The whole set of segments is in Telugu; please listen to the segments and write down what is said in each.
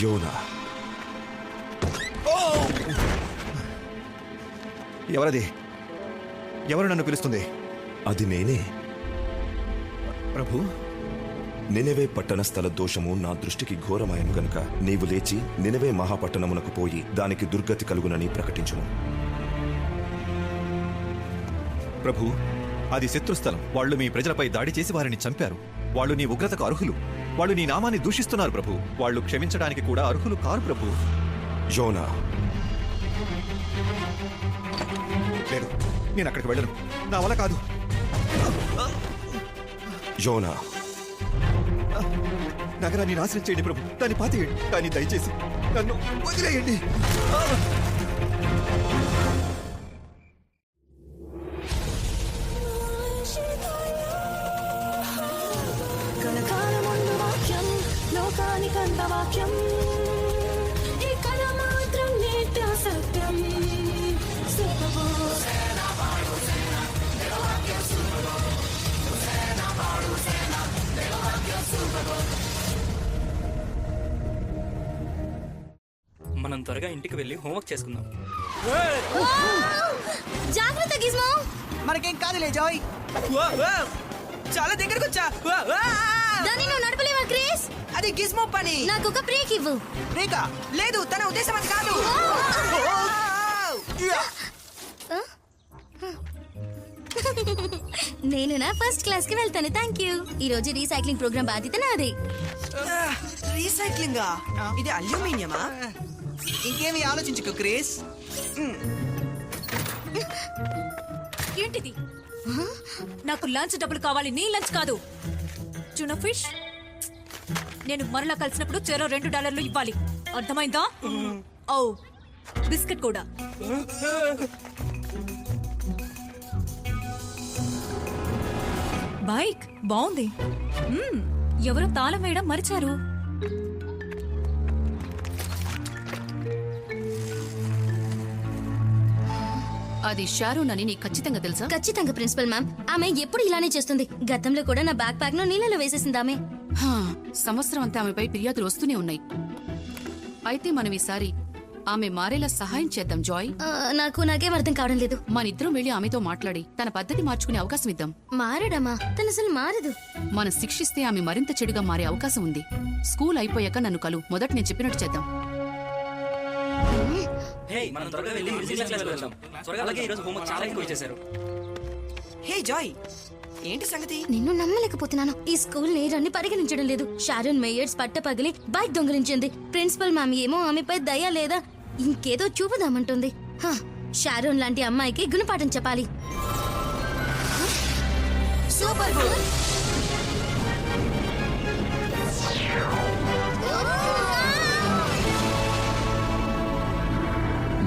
యోనా ఎవరది? ఎవరు నన్ను పిలుస్తుంది? అది నేనే. ప్రభు? నినవే పట్టణ స్థల దోషము నా దృష్టికి ఘోరమాయం గనుక. నీవు లేచి నినవే మహాపట్టణమునకు పోయి దానికి దుర్గతి కలుగునని ప్రకటించుము. ప్రభు అది శత్రుస్థలం. వాళ్ళు మీ ప్రజలపై దాడి చేసి వారిని చంపారు. వాళ్ళు నీ ఉగ్రతకు అర్హులు. వాళ్ళు నీ నామాన్ని దూషిస్తున్నారు ప్రభు. వాళ్ళు క్షమించడానికి కూడా అర్హులు కారు ప్రభు. యోనా లేదు నేను అక్కడికి వెళ్ళను. నా వల్ల కాదు. యోనా నగరాన్ని నాశనం చేయండి ప్రభు. దాన్ని పాతేయండి కానీ దయచేసి నన్ను వదిలేయండి. మాత్రం నిత్య సత్యం. మనం త్వరగా ఇంటికి వెళ్ళి హోంవర్క్ చేసుకుందాం. జాగ్రత్త గిజ్మో! మనకేం కాదులే జాయ్. చాలా దగ్గరకు వచ్చా దాన్ని నువ్వు అది గిస్మో పని. నాకు ఒక బ్రేక్ ఇవ్వు. రేఖ లేదు తన ఉద్దేశం అది కాదు. నేను నా ఫస్ట్ క్లాస్కి వెళ్తాను థ్యాంక్ యూ ఈ రోజు రీసైక్లింగ్ ప్రోగ్రామ్ బాధ్యత నాదే. రీసైక్లింగ్ ఇది అల్యూమినియమా? ఇంకేమి ఆలోచించుకో క్రేస్ ఏంటిది? నాకు లంచ్ డబ్బులు కావాలి నీ లంచ్ కాదు. చున ఫిష్ నేను మరలా కలిసినప్పుడు చెరో రెండు డాలర్లు ఇవ్వాలి. అర్థమైందా? ఓ బిస్కెట్ కూడా. బైక్ బాగుంది. మ్మ్, ఎవరో తాళం వేయడం మరిచారు. అది షారూన్ అని నీకు ఖచ్చితంగా తెలుసా? ఖచ్చితంగా ప్రిన్సిపల్ మ్యామ్. ఆమె ఎప్పుడు ఇలానే చేస్తుంది. గతంలో కూడా నా బ్యాక్ ప్యాక్ను నీళ్ళలో వేసేసింది ఆమె. హా, సంవత్సరం అంతా ఆమెపై ఫిర్యాదులు వస్తూనే ఉన్నాయి. అయితే మనం ఈసారి ఆమె మారేలా సహాయం చేద్దాం జాయ్. ఆ, నాకు నాకేం అర్థం కావడం లేదు. మనిద్దరం వెళ్ళి ఆమెతో మాట్లాడి తన పద్ధతి మార్చుకునే అవకాశం ఇద్దాం. మారడమా? తను అసలు మారదు. మనం శిక్షిస్తే ఆమె మరింత చెడుగా మారే అవకాశం ఉంది. స్కూల్ అయిపోయాక నన్ను కలు. మొదట నేను చెప్పినట్టు చేద్దాం. హే మనం త్వరగా వెళ్ళి మ్యూజిక్ క్లాస్ వెళ్దాం. త్వరగా అలాగే ఈరోజు హోంవర్క్ చాలా ఎక్కువ ఇచ్చేశారు హే జాయ్. ఏంటి సంగతి? నిన్ను నమ్మలేకపోతున్నాను. ఈ స్కూల్ నేరాన్ని పరిగణించడం లేదు. షారోన్ మేయర్స్ పట్ట పగిలి బైక్ దొంగిలించింది. ప్రిన్సిపల్ మ్యామ్ ఏమో ఆమెపై దయ లేదా ఇంకేదో చూపుదామంటుంది. హ, షారోన్ లాంటి అమ్మాయికి గుణపాఠం చెప్పాలి. సూపర్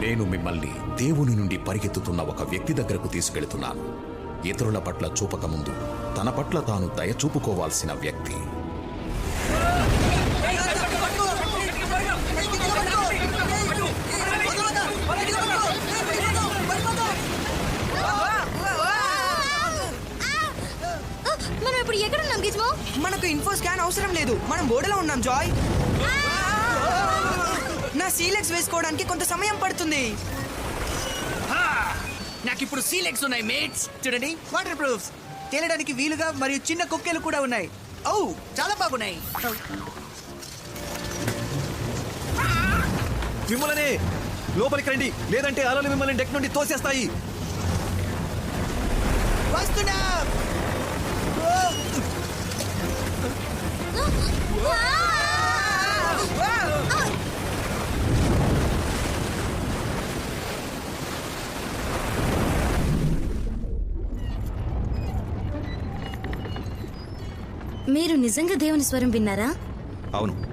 నేను మిమ్మల్ని దేవుని నుండి పరిగెత్తుతున్న ఒక వ్యక్తి దగ్గరకు తీసుకెళ్తున్నాను. ఇతరుల పట్ల చూపకముందు తన పట్ల తాను దయ చూపుకోవాల్సిన వ్యక్తి. మనం ఇప్పుడు గిజ్మో? మనకు ఇన్ఫో స్కాన్ అవసరం లేదు. మనం బోర్డులో ఉన్నాం జాయ్. నా సీలెక్స్ వేసుకోవడానికి కొంత సమయం పడుతుంది. నాకు ఇప్పుడు సీలెక్స్ ఉన్నాయి మేట్స్. చూడండి వాటర్ ప్రూఫ్స్. తేలడానికి వీలుగా మరియు చిన్న కుక్కెలు కూడా ఉన్నాయి. ఓ చాలా బాగున్నాయి. మిమ్మల్నే లోపలికి రండి. లేదంటే అలలు మిమ్మల్ని డెక్ నుండి తోసేస్తాయి. వస్తున్నా. మీరు నిజంగా దేవుని స్వరం విన్నారా? అవును.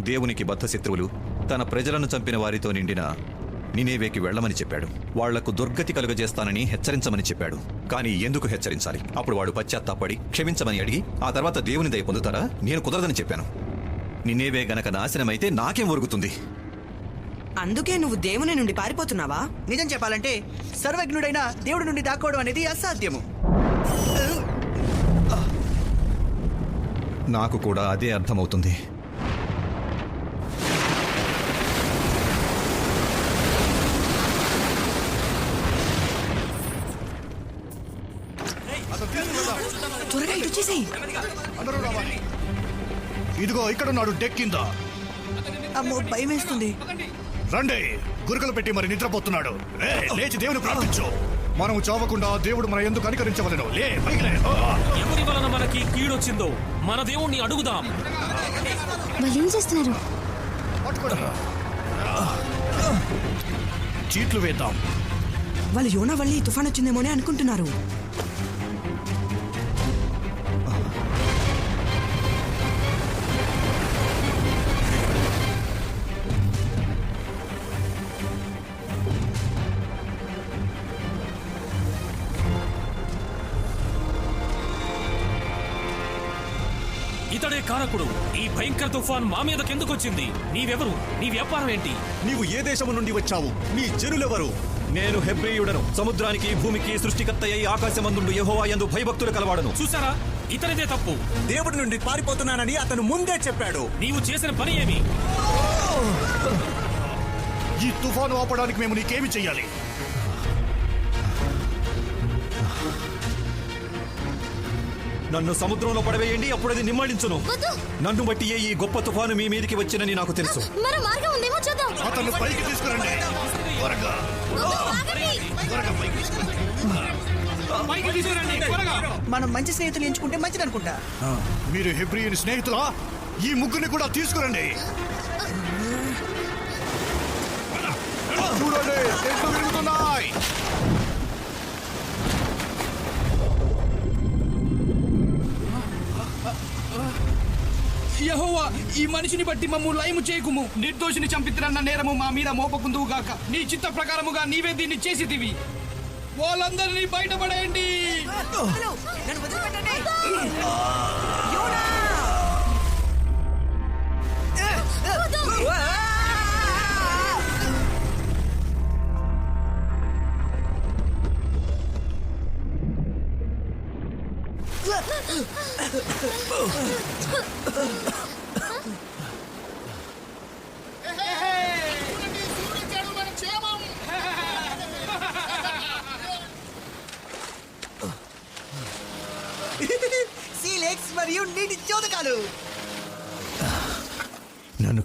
దేవునికి బద్ధ శత్రువులు తన ప్రజలను చంపిన వారితో నిండిన నినేవేకి వెళ్ళమని చెప్పాడు. వాళ్ళకు దుర్గతి కలుగజేస్తానని హెచ్చరించమని చెప్పాడు. కానీ ఎందుకు హెచ్చరించాలి? అప్పుడు వాడు పశ్చాత్తాపడి క్షమించమని అడిగి ఆ తర్వాత దేవుని దయ పొందుతారా? నేను కుదరదని చెప్పాను. నినేవే గనక నాశనమైతే నాకేం ఒరుగుతుంది? అందుకే నువ్వు దేవుని నుండి పారిపోతున్నావా? నిజం చెప్పాలంటే సర్వజ్ఞుడైన దేవుడి నుండి దాక్కోవడం అనేది అసాధ్యము. నాకు కూడా అదే అర్థమవుతుంది. ఇదిగో ఇక్కడ ఉన్నాడు డెక్ కింద. అమ్మో భయం వేస్తుంది. రండి గురుకలు పెట్టి మరి నిద్రపోతున్నాడు. లేచి దేవుని ప్రార్థించు. మనం చావకుండా దేవుడు మన ఎందుకు అనుకరించవలను. లే పైకి ఎవరి వలన మనకి కీడొచ్చిందో? మన దేవుణ్ణి అడుగుదాం. వాళ్ళు ఏం చేస్తున్నారు. చీట్లు వేద్దాం. వాళ్ళు యోనా వల్లి తుఫాన్ వచ్చిందేమో అని అనుకుంటున్నారు. తుఫాన్ మా మీదకి ఎందుకు వచ్చింది నీవెవరు? నీ వ్యాపారం ఏంటి? నీవు ఏ దేశము నుండి వచ్చావు? నీ జనులెవరు? నేను హెబ్రేయుడను. సముద్రానికి భూమికి సృష్టికర్త అయి ఆకాశమందుండు యెహోవా యందు భయభక్తులు కలవాడను. చూసారా ఇతనిదే తప్పు. దేవుడి నుండి పారిపోతున్నానని అతను ముందే చెప్పాడు. నీవు చేసిన పని ఏమి? ఈ తుఫాను ఆపడానికి మేము నీకేమి చెయ్యాలి? నన్ను సముద్రంలో పడవేయండి అప్పుడు అది నిమ్మళించును వద్దు. నన్ను బట్టి ఏ ఈ గొప్ప తుఫాను మీ మీదికి వచ్చినని నాకు తెలుసు. మరో మార్గం ఉందేమో చూద్దాం. అతను పైకి తీసుకురండి. త్వరగా. త్వరగా పైకి తీసుకురండి. మనం మంచి స్నేహితులు ఎంచుకుంటే మంచిది అనుకుంటా మీరు హెబ్రియన్ స్నేహితులా? ఈ ముగ్గురిని కూడా తీసుకురండి. చూడండి యహోవా ఈ మనిషిని బట్టి మమ్ము లయము చేయకుము నిర్దోషిని చంపితురన్న నేరము మా మీద మోపకుందువు గాక. నీ చిత్త ప్రకారముగా నీవే దీన్ని చేసితివి. వాళ్ళందరినీ బయటపడేయండి.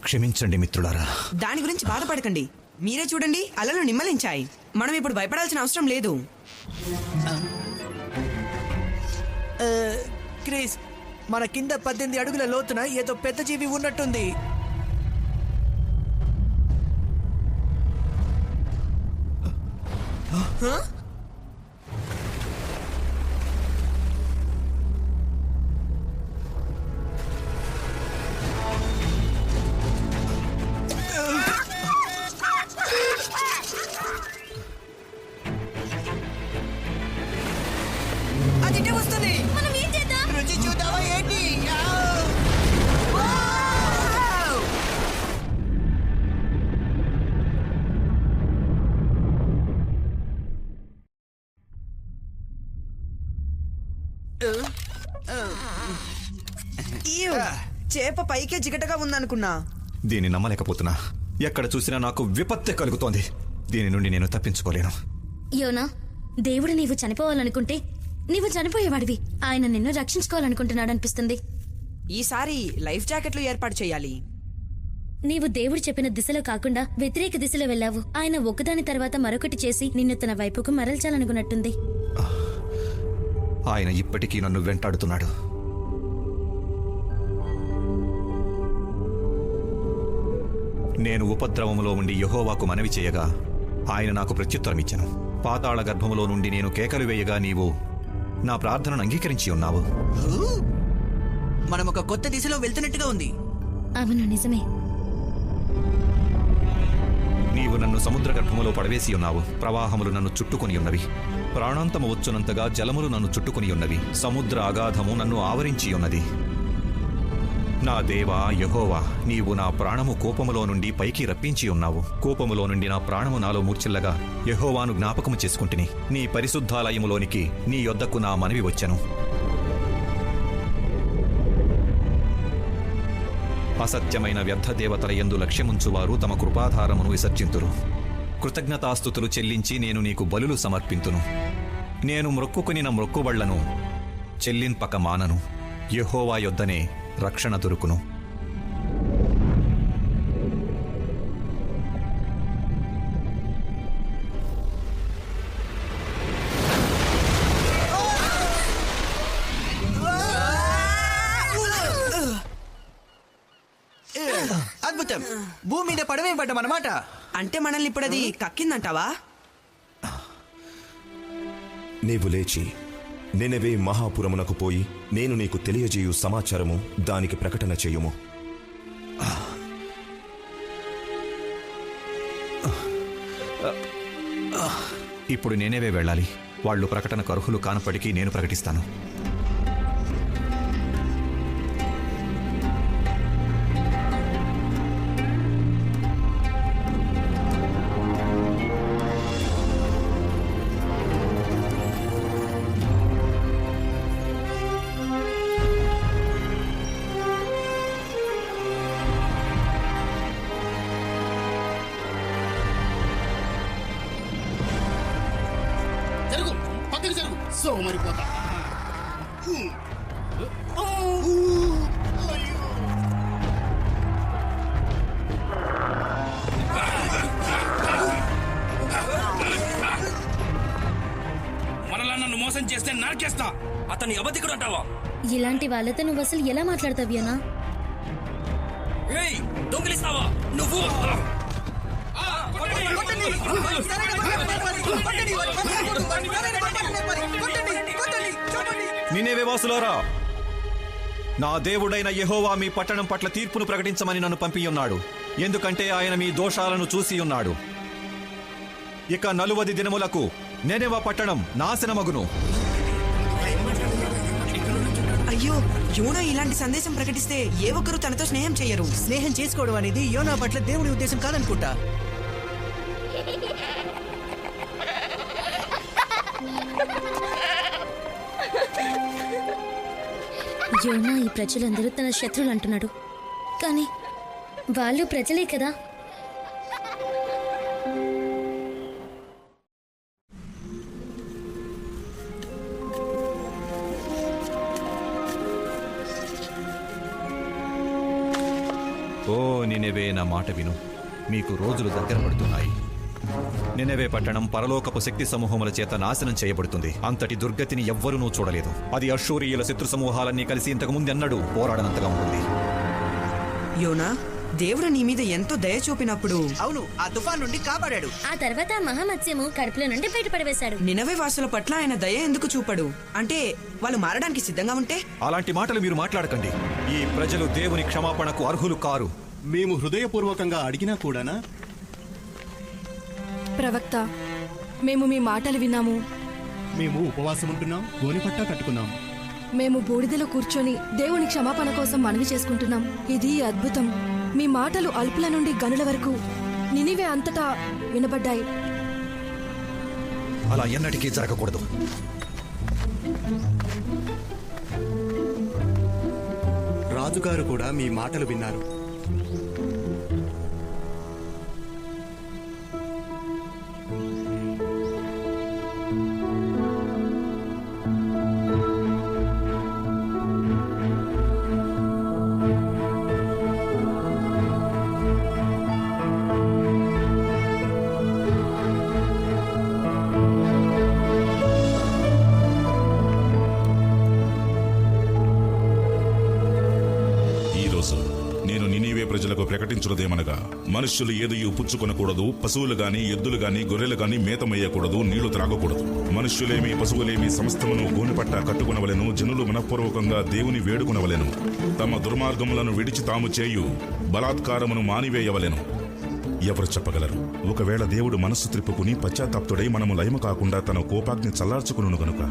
క్షమించండి మిత్రులారా. దాని గురించి బాధపడకండి. మీరే చూడండి అలలు నిమ్మలించాయి. మనం ఇప్పుడు భయపడాల్సిన అవసరం లేదు. క్రిస్ మన కింద పద్దెనిమిది అడుగుల లోతున ఏదో పెద్ద జీవి ఉన్నట్టుంది. అది ఇటే వస్తుంది మనం ఏం చేద్దాం రుచి చూద్దామా ఏంటి యావ్! వావ్! ఈవ్! చేప పైకే జిగటగా ఉందనుకున్నా దీన్ని నమ్మలేకపోతున్నా ఎక్కడ చూసినా నాకు విపత్తే కలుగుతోంది దీని నుండి నేను తప్పించుకోలేను యోనా దేవుడు నీవు చనిపోవాలనుకుంటే నీవు చనిపోయేవాడివి. ఆయన నిన్ను రక్షించుకోవాలనుకుంటున్నాడు అనిపిస్తుంది ఈసారి లైఫ్ జాకెట్లు ఏర్పాటు చేయాలి. నీవు దేవుడు చెప్పిన దిశలో కాకుండా వ్యతిరేక దిశలో వెళ్ళావు. ఆయన ఒకదాని తర్వాత మరొకటి చేసి నిన్ను తన వైపుకు మరల్చాలనుకున్నట్టుంది. ఆయన ఇప్పటికీ నన్ను వెంటాడుతున్నాడు. నేను ఉపద్రవములో ఉండి యహోవాకు మనవి చేయగా ఆయన నాకు ప్రత్యుత్తరమిచ్చాను. పాతాళ గర్భములో నుండి నేను కేకలు వేయగా నీవు నా ప్రార్థనను అంగీకరించి ఉన్నావు. మనం ఒక కొత్త దిశలో వెళ్తున్నట్టుగా ఉంది. అవును నిజమే. నీవు నన్ను సముద్ర గర్భములో పడవేసి ఉన్నావు. ప్రవాహములు నన్ను చుట్టుకొని ఉన్నవి. ప్రాణాంతము వచ్చునంతగా జలములు నన్ను చుట్టుకొని ఉన్నవి. సముద్ర అగాధము నన్ను ఆవరించి ఉన్నది. నా దేవా యహోవా నీవు నా ప్రాణము కోపములో నుండి పైకి రప్పించి ఉన్నావు. కోపములో నుండి నా ప్రాణము నాలో మూర్చిల్లగా యహోవాను జ్ఞాపకము చేసుకుంటుని. నీ పరిశుద్ధాలయములోనికి నీ యొద్దకు నా మనవి వచ్చెను. అసత్యమైన వ్యర్థ దేవతల ఎందు లక్ష్యముంచువారు తమ కృపాధారమును విసర్జింతురు. కృతజ్ఞతాస్థుతులు చెల్లించి నేను నీకు బలులు సమర్పింతును. నేను మ్రొక్కుకొనిన మ్రొక్కుబళ్ళను చెల్లింపక మానను. యహోవా యొద్దనే రక్షణ దొరుకును. అద్భుతం. భూమి మీద పడవేయబడ్డం అనమాట అంటే మనల్ని ఇప్పుడు అది కక్కిందంటావా? నీవు లేచి నినవే మహాపురమునకు పోయి నేను నీకు తెలియజేయు సమాచారము దానికి ప్రకటన చేయుము. ఇప్పుడు నేనేవే వెళ్ళాలి? వాళ్ళు ప్రకటనకు అర్హులు కానప్పటికీ నేను ప్రకటిస్తాను. జరుగు సో మరిపోతా. మనలా నన్ను మోసం చేస్తే నరికేస్తా. అతని అబద్ధికుడు అంటావా? ఇలాంటి వాళ్ళతో నువ్వు అసలు ఎలా మాట్లాడతావ్యానా నినేవే నా దేవుడైన యహోవా మీ పట్టణం పట్ల తీర్పును ప్రకటించమని నన్ను పంపియున్నాడు ఎందుకంటే ఆయన మీ దోషాలను చూసి ఉన్నాడు. ఇక నలువది దినములకు నేనేవ పట్టణం నాశనమగును. అయ్యో యోనా ఇలాంటి సందేశం ప్రకటిస్తే ఏ ఒక్కరు తనతో స్నేహం చేయరు. స్నేహం చేసుకోవడం అనేది యోనా పట్ల దేవుడి ఉద్దేశం కాదనుకుంటా. యోనా ఈ ప్రజలందరూ తన శత్రువులు అంటున్నాడు. కానీ వాళ్ళు ప్రజలే కదా. ఓ నినేవే నా మాట విను. మీకు రోజులు దగ్గర పడుతున్నాయి. నినెవే పట్టణం పరలోకపు శక్తి సమూహముల చేత నాశనం చేయబడుతుంది. అంతటి దుర్గతిని ఎవ్వరూ చూడలేదు. అది అశూరియుల శత్రు సమూహాలన్నీ కలిసి ఇంతకు ముందెన్నడూ పోరాడనంతగా ఉంటుంది. యోనా దేవుడు నీ మీద ఎంతో దయ చూపినప్పుడు అవును ఆ తుఫాన్ నుండి కాపాడాడు. ఆ తర్వాత మహామత్స్యము కడుపులో నుండి బయటపడవేశాడు నినవే వాసుల పట్ల ఆయన దయ ఎందుకు చూపడు? అంటే వాళ్ళు మారడానికి సిద్ధంగా ఉంటే? అలాంటి మాటలు మీరు మాట్లాడకండి. ఈ ప్రజలు దేవుని క్షమాపణకు అర్హులు కారు. మేము హృదయపూర్వకంగా అడిగినా కూడానా? ప్రవక్త మేము మీ మాటలు విన్నాము. మేము ఉపవాసం ఉంటున్నాం గోనెపట్టా కట్టుకున్నాం. మేము బూడిదలో కూర్చొని దేవుని క్షమాపణ కోసం మనవి చేసుకుంటున్నాం. ఇది అద్భుతం. మీ మాటలు అల్పుల నుండి గనుల వరకు నినివే అంతటా వినబడ్డాయి. అలా ఎన్నటికీ జరగకూడదు. రాజుగారు కూడా మీ మాటలు విన్నారు. ప్రజలకు ప్రకటించున్నదేమనగా మనుష్యులు ఏదియు పుచ్చుకొనకూడదు పశువులు గాని ఎద్దులు గాని గొర్రెలు గాని మేతమయ్యకూడదు నీళ్ళు త్రాగకూడదు. మనుష్యులేమి పశువులేమి సమస్తమును గోనిపట్ట కట్టుకునవలెను జనులు మనఃపూర్వకంగా దేవుని వేడుకునవలెను. తమ దుర్మార్గములను విడిచి తాము చేయు బలాత్కారమును మానివేయవలెను. ఎవరు చెప్పగలరు? ఒకవేళ దేవుడు మనస్సు త్రిప్పుకుని పశ్చాత్తాప్తుడై మనము లయము కాకుండా తన కోపాగ్ని చల్లార్చుకును గనుక.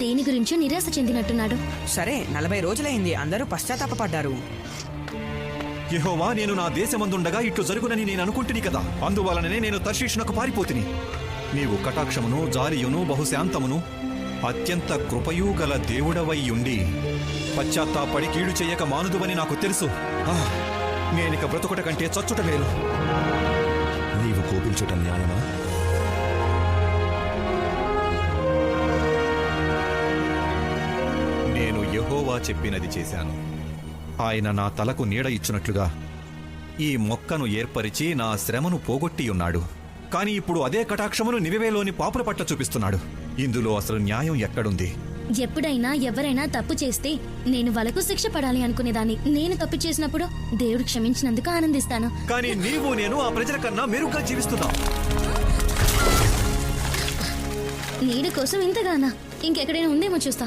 దేని గురించో నిరాశ చెందినట్టున్నాడు. సరే నలభై రోజులైంది. అందరూ పశ్చాత్తాపడ్డారు. యెహోవా నేను నా దేశమందుండగా ఇట్లు జరుగునని నేను అనుకుంటుని కదా. అందువలననే నేను తర్షీషునకు పారిపోతిని. నీవు కటాక్షమును జాలియును బహుశాంతమును అత్యంత కృపయూ గల దేవుడవై ఉండి పశ్చాత్తాపడి కీడు చెయ్యక మానుదువని నాకు తెలుసు. నేనిక బ్రతుకుట కంటే చచ్చుట మేలు. నీవు కోపించుట న్యాయమా? యెహోవా చెప్పినది చేశాను. ఆయన నా తలకు నీడ ఇచ్చినట్లుగా ఈ మొక్కను ఏర్పరిచి నా శ్రమను పోగొట్టి ఉన్నాడు. కాని ఇప్పుడు అదే కటాక్షమును నివివేలోని పాపుల పట్ల చూపిస్తున్నాడు. ఇందులో అసలు న్యాయం ఎక్కడుంది? ఎప్పుడైనా ఎవరైనా తప్పు చేస్తే నేను వాళ్ళకు శిక్ష పడాలి అనుకునేదాన్ని. నేను తప్పు చేసినప్పుడు దేవుడు క్షమించినందుకు ఆనందిస్తాను. కానీ నీవు నేను ఆ ప్రజల కన్నా మెరుగ్గా జీవిస్తున్నాం. నీడ కోసం ఇంతగానా? ఇంకెక్కడైనా ఉందేమో చూస్తా.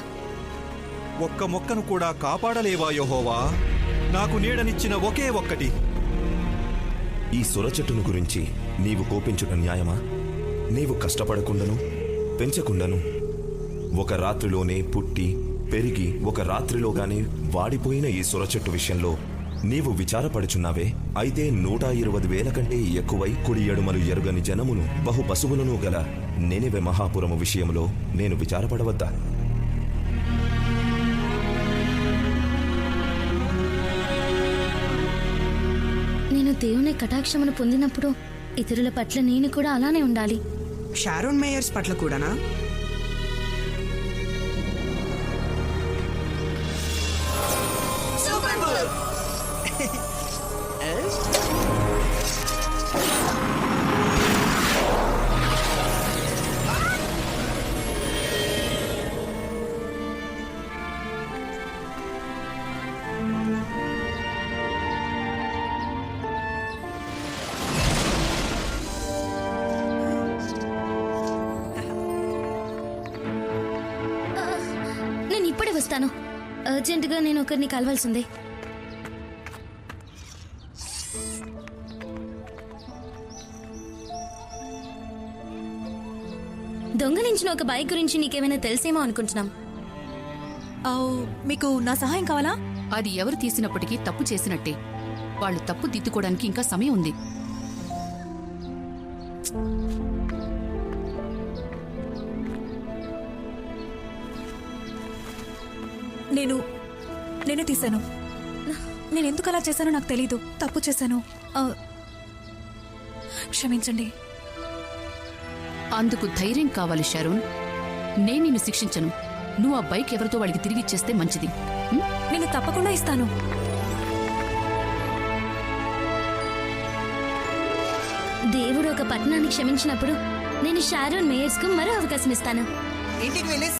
ఒక్క మొక్కను కూడా కాపాడలేవా యోహోవా? నాకు నీడనిచ్చిన ఒకే ఒక్కటి. ఈ సుర చెట్టును గురించి నీవు కోపించుట న్యాయమా? నీవు కష్టపడకుండాను పెంచకుండాను ఒక రాత్రిలోనే పుట్టి పెరిగి ఒక రాత్రిలోగానే వాడిపోయిన ఈ సుర చెట్టు విషయంలో నీవు విచారపడుచున్నావే? అయితే నూట ఇరవై వేల కంటే ఎక్కువై కుడి ఎడుమలు ఎరుగని జనమును బహు పశువులను గల నెనివె మహాపురము విషయంలో నేను విచారపడవద్దా? దేవుని కటాక్షమును పొందినప్పుడు ఇతరుల పట్ల నేను కూడా అలానే ఉండాలి. షారోన్ మేయర్స్ పట్ల కూడానా? వస్తాను. అర్జెంటుగా నేను ఒకరిని కలవాల్సిందే. దొంగలించిన ఒక బైక్ గురించి నీకేమైనా తెలిసేమో అనుకుంటున్నాం. మీకు నా సహాయం కావాలా? అది ఎవరు తీసినప్పటికీ తప్పు చేసినట్టే. వాళ్ళు తప్పు దిద్దుకోవడానికి ఇంకా సమయం ఉంది. నేను నేనే తీశాను. నేను ఎందుకు అలా చేశానో నాకు తెలీదు. తప్పు చేశాను. క్షమించండి. అందుకు ధైర్యం కావాలి షారోన్. నేను నిన్ను శిక్షించను. నువ్వు ఆ బైక్ ఎవరితో వాళ్ళకి తిరిగిచ్చేస్తే మంచిది. ఉం? నేను తప్పకుండా ఇస్తాను. దేవుడు ఒక పట్టణాన్ని క్షమించినప్పుడు నేను షారోన్ మేయర్స్కు మరో అవకాశం ఇస్తాను. ఇంటికి వెళ్ళి